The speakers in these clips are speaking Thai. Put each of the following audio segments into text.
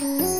ค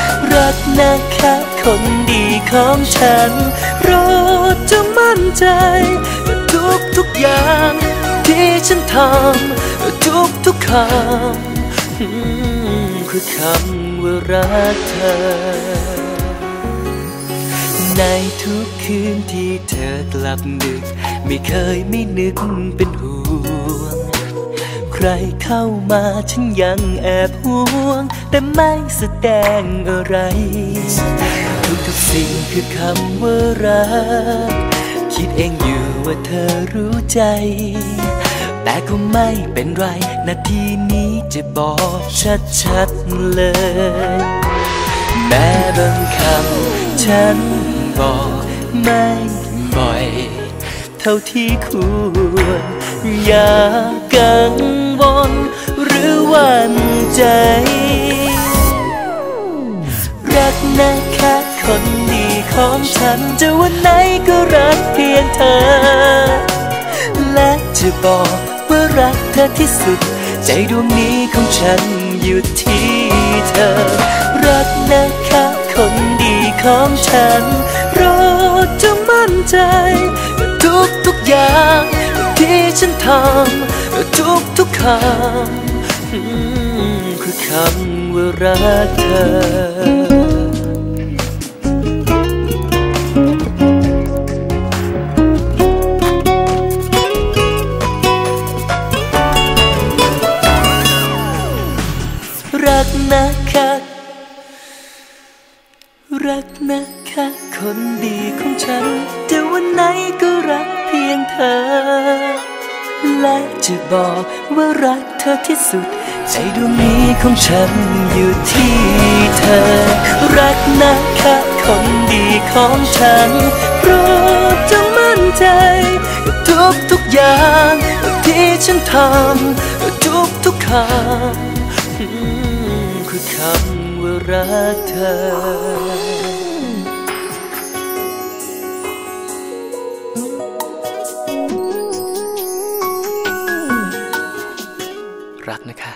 กนะคะคนดีของฉันโปรดจงมั่นใจว่าทุกทุกอย่างที่ฉันทำทุกทุกคำคือคำว่ารักเธอ ในทุกคืนที่เธอกลับดึก ไม่เคยไม่นึกเป็นห่วง รเข้ามาฉันยังแอบห่วง แต่ไม่แสดงอะไร ทุกทุกๆสิ่งคือคำว่ารัก คิดเองอยู่ว่าเธอรู้ใจ แต่ก็ไม่เป็นไร นาทีนี้จะบอกชัดๆเลย แม้บางคำฉันบอกไม่บ่อย เท่าที่ควรอย่ากัง วลหรือวันใจ รักนะคะคนดีของฉันจะวันไหนก็รักเพียงเธอ และจะบอกว่ารักเธอที่สุด ใจดวงนี้ของฉันอยู่ที่เธอ รักนะคะคนดีของฉันโปรดจงมั่นใจ ทุกทุกๆอย่างที่ฉันทำ ทุกทุกคำคือคำว่ารักเธอรักนะคะรักนะคะ คนดีของฉันจะวันไหนก็รักเพียงเธอ และจะบอกว่ารักเธอที่สุด ใจดวงนี้ของฉันอยู่ที่เธอ รักนะคะคนดีของฉันโปรดจงมั่นใจ ทุกทุกอย่างที่ฉันทำทุกทุกคำคือคำว่ารักเธอ รักนะคะ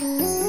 Thank